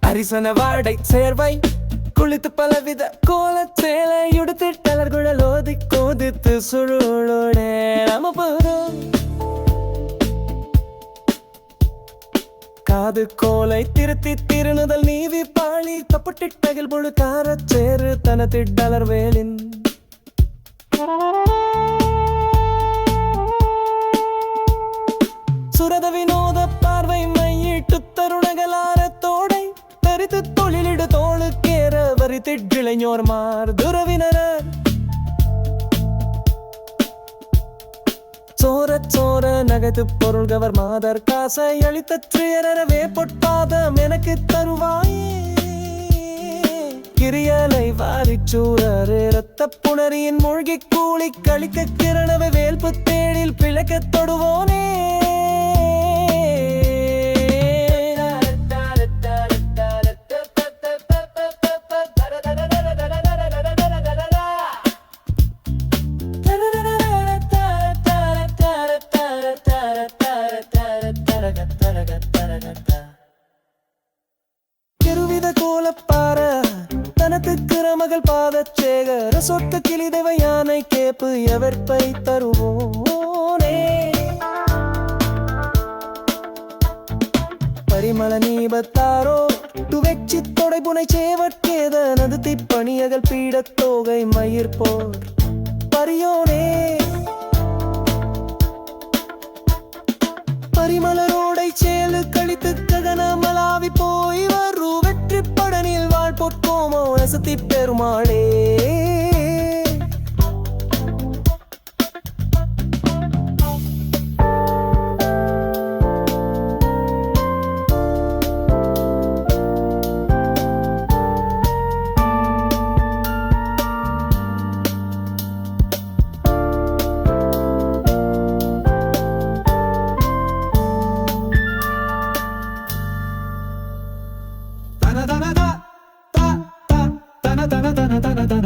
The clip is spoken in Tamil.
அரிசன வாடை சேர்வை குளித்து பலவித கோல சேலை உடுத்து டலர் குழல் ஓதி கோதித்து சுருளோட. காது கோலை திருத்தி திருநுதல் நீவி பாழி தப்பட்டிட்டகில் பொழு முழுக்கார சேரு தனத்திட்டலர் வேலின் சுரத வினோத பார்வை மையிட்டு தருணகலார தோடை தரித்து தொழிலிடு தோளுக்கேற வரித்திட்டிளைஞர் மார் துறவினர. சோர சோர நகத்து பொருள்கவர் மாதர் காசை அழித்த திரியரவே பொற்பாதம் எனக்கு தருவாயே. கிரியலை வாரிச் சூரரே ரத்த புணரியின் மூழ்கி கூலி கழிக்க கிரணவை வேல்பு தேடில் பிழைக்கத் தொடுவோனே. திருவித கோலப்பார தனத்துக்கு மகள் பாதச்சேகர சொட்டு கிளிதவ யானை கேப்பு எவர்ப்பை தருவோனே. பரிமள நீபத்தாரோ துவெச்சி தொடைபுனை சேவற்கேத நது திப்பணியகல் மயிர் போர். பரியோ பரிமலரோடை சேலு கழித்து ககனமலாவி போய் வரு வெற்றி படனில் வாழ் பொற்கோமோ அசத்தி பெருமாளே. da da da da da da